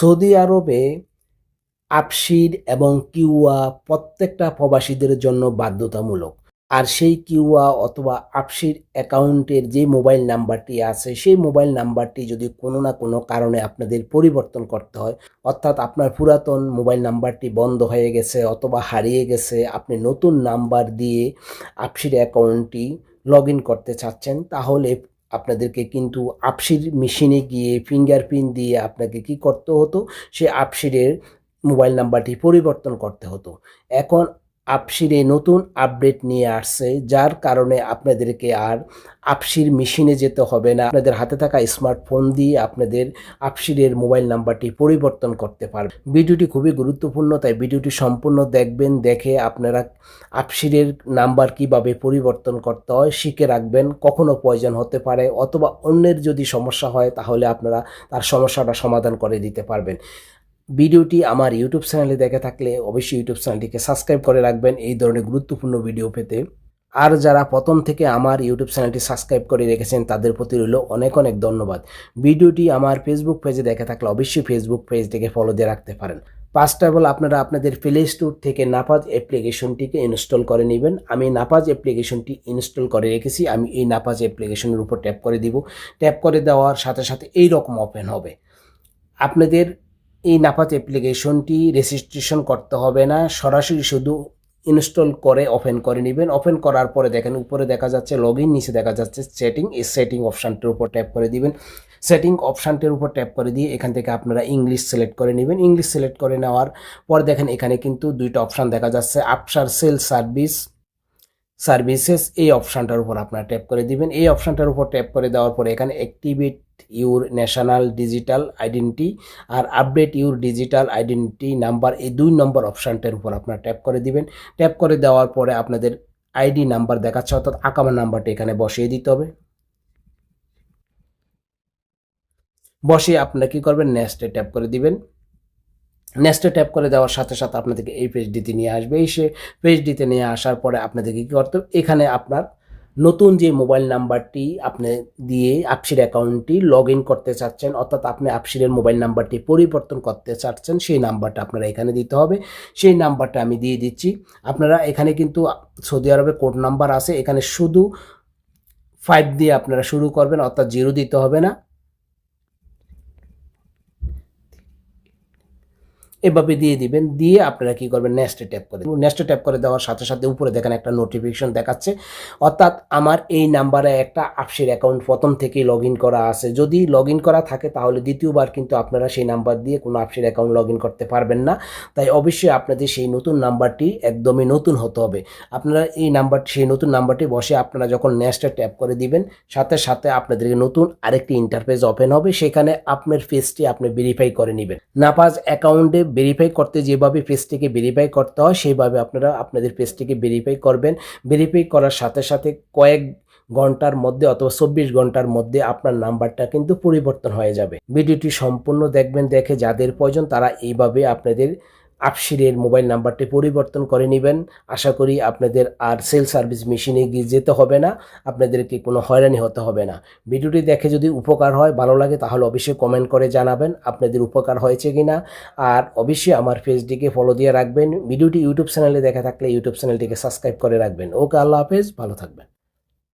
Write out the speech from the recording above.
Saudi আরবে আপসির এবং কিউয়া প্রত্যেকটা প্রবাসীদের জন্য বাধ্যতামূলক। আর সেই কিউয়া অথবা আপসির অ্যাকাউন্টের যে মোবাইল নাম্বারটি আছে, সেই মোবাইল নাম্বারটি যদি কোনো না কোনো কারণে আপনাদের পরিবর্তন করতে হয়, অর্থাৎ আপনার পুরাতন মোবাইল নাম্বারটি বন্ধ হয়ে গেছে অথবা হারিয়ে গেছে, আপনি নতুন নাম্বার দিয়ে আপসির অ্যাকাউন্টটি লগ করতে চাচ্ছেন, তাহলে আপনাদেরকে কিন্তু আপসির মেশিনে গিয়ে ফিঙ্গারপ্রিন্ট দিয়ে আপনাকে কি করতে হতো? সে আপসিরের মোবাইল নাম্বারটি পরিবর্তন করতে হতো। এখন আপসিরে নতুন আপডেট নিয়ে আসছে, যার কারণে আপনাদেরকে আর আপসির মেশিনে যেতে হবে না। আপনাদের হাতে থাকা স্মার্টফোন দিয়ে আপনাদের আপসিরের মোবাইল নাম্বারটি পরিবর্তন করতে পারবেন। ভিডিওটি খুবই গুরুত্বপূর্ণ, তাই ভিডিওটি সম্পূর্ণ দেখবেন, দেখে আপনারা আপসিরের নাম্বার কীভাবে পরিবর্তন করতে হয়, শিখে রাখবেন, কখনো প্রয়োজন হতে পারে, অথবা অন্যের যদি সমস্যা হয়, তাহলে আপনারা তার সমস্যাটা সমাধান করে দিতে পারবেন। ভিডিওটি আমার ইউটিউব চ্যানেলে দেখে থাকলে অবশ্যই ইউটিউব চ্যানেলটিকে সাবস্ক্রাইব করে রাখবেন এই ধরনের গুরুত্বপূর্ণ ভিডিও পেতে। আর যারা প্রথম থেকে আমার ইউটিউব চ্যানেলটি সাবস্ক্রাইব করে রেখেছেন, তাদের প্রতি রইল অনেক অনেক ধন্যবাদ। ভিডিওটি আমার ফেসবুক পেজে দেখে থাকলে অবশ্যই ফেসবুক পেজটিকে ফলো দিয়ে রাখতে পারেন। অফ আপনারা আপনাদের প্লে স্টোর থেকে নাপাজ অ্যাপ্লিকেশনটিকে ইনস্টল করে নেবেন। আমি নাপাজ অ্যাপ্লিকেশনটি ইনস্টল করে রেখেছি। আমি এই নাপাজ অ্যাপ্লিকেশনের উপর ট্যাপ করে দিব। ট্যাপ করে দেওয়ার সাথে সাথে এই রকম ওপেন হবে। আপনাদের এই নাপাজ অ্যাপ্লিকেশনটি রেজিস্ট্রেশন করতে হবে না। সরাসরি শুধু ইনস্টল করে ওপেন করে নেবেন। ওপেন করার পরে দেখেন, উপরে দেখা যাচ্ছে লগ নিচে দেখা যাচ্ছে সেটিং এই সেটিং অপশানটির উপর ট্যাপ করে দিবেন। সেটিং অপশানটির উপর ট্যাপ করে দিয়ে এখান থেকে আপনারা ইংলিশ সিলেক্ট করে নেবেন। ইংলিশ সিলেক্ট করে নেওয়ার পর দেখেন, এখানে কিন্তু দুইটা অপশান দেখা যাচ্ছে। আপসার সেল সার্ভিস সার্ভিসেস এই অপশানটার উপর আপনারা ট্যাপ করে দিবেন। এই অপশানটার উপর ট্যাপ করে দেওয়ার পরে এখানে activate your national digital identity R update your digital identity number এই দুই নম্বর অপশানটার উপর আপনারা ট্যাপ করে দিবেন। ট্যাপ করে দেওয়ার পরে আপনাদের আইডি নাম্বার দেখাচ্ছে, অর্থাৎ আকামা নাম্বারটা এখানে বসিয়ে দিতে হবে। বসিয়ে আপনারা কি করবেন? নেক্সটে ট্যাপ করে দিবেন। নেক্সটে ট্যাপ করে দেওয়ার সাথে সাথে আপনাদেরকে এই পেজটিতে নিয়ে আসবে। এই সে পেজটিতে নিয়ে আসার পরে আপনাদেরকে কী করতে হবে? এখানে আপনার নতুন যে মোবাইল নাম্বারটি আপনি দিয়ে আপসির অ্যাকাউন্টটি লগ ইন করতে চাচ্ছেন, অর্থাৎ আপনি আপসিরের মোবাইল নাম্বারটি পরিবর্তন করতে চাচ্ছেন, সেই নাম্বারটা আপনারা এখানে দিতে হবে। সেই নাম্বারটা আমি দিয়ে দিচ্ছি। আপনারা এখানে কিন্তু সৌদি আরবে কোড নাম্বার আছে, এখানে শুধু ফাইভ দিয়ে আপনারা শুরু করবেন, অর্থাৎ জিরো দিতে হবে না। এভাবে দিয়ে দিবেন, দিয়ে আপনারা কি করবেন নেক্সটে ট্যাপ করে দেবেন। নেক্সটে ট্যাপ করে দেওয়ার সাথে সাথে উপরে দেখেন একটা নোটিফিকেশন দেখাচ্ছে। অর্থাৎ আমার এই নাম্বারে একটা আপসির অ্যাকাউন্ট প্রথম থেকেই লগ করা আছে। যদি লগ করা থাকে, তাহলে দ্বিতীয়বার কিন্তু আপনারা সেই নাম্বার দিয়ে কোনো আপসির অ্যাকাউন্ট লগ করতে পারবেন না। তাই অবশ্যই আপনাদের সেই নতুন নাম্বারটি একদমই নতুন হতে হবে। আপনারা এই নাম্বারটি সেই নতুন নাম্বারটি বসে আপনারা যখন নেক্সটে ট্যাপ করে দিবেন, সাথে সাথে আপনাদেরকে নতুন আরেকটি ইন্টারফেস ওপেন হবে। সেখানে আপনার ফেসটি আপনি ভেরিফাই করে নেবেন। নাপাজ অ্যাকাউন্টে ভেরিফাই করতে যেভাবে পেজটিকে ভেরিফাই করতে হয়, সেইভাবে আপনারা আপনাদের পেজটিকে ভেরিফাই করবেন। ভেরিফাই করার সাথে সাথে কয়েক ঘণ্টার মধ্যে অথবা চব্বিশ ঘণ্টার মধ্যে আপনার নাম্বারটা কিন্তু পরিবর্তন হয়ে যাবে। ভিডিওটি সম্পূর্ণ দেখবেন, দেখে যাদের প্রয়োজন তারা এইভাবে আপনাদের আপসিরের মোবাইল নাম্বারটি পরিবর্তন করে নেবেন। আশা করি আপনাদের আর সেল সার্ভিস মেশিনে গিয়ে যেতে হবে না, আপনাদেরকে কোনো হয়রানি হতে হবে না। ভিডিওটি দেখে যদি উপকার হয়, ভালো লাগে তাহলে অবশ্যই কমেন্ট করে জানাবেন আপনাদের উপকার হয়েছে কি না আর অবশ্যই আমার পেজটিকে ফলো দিয়ে রাখবেন। ভিডিওটি ইউটিউব চ্যানেলে দেখা থাকলে ইউটিউব চ্যানেলটিকে সাবস্ক্রাইব করে রাখবেন। ওকে, আল্লাহ হাফেজ, ভালো থাকবেন।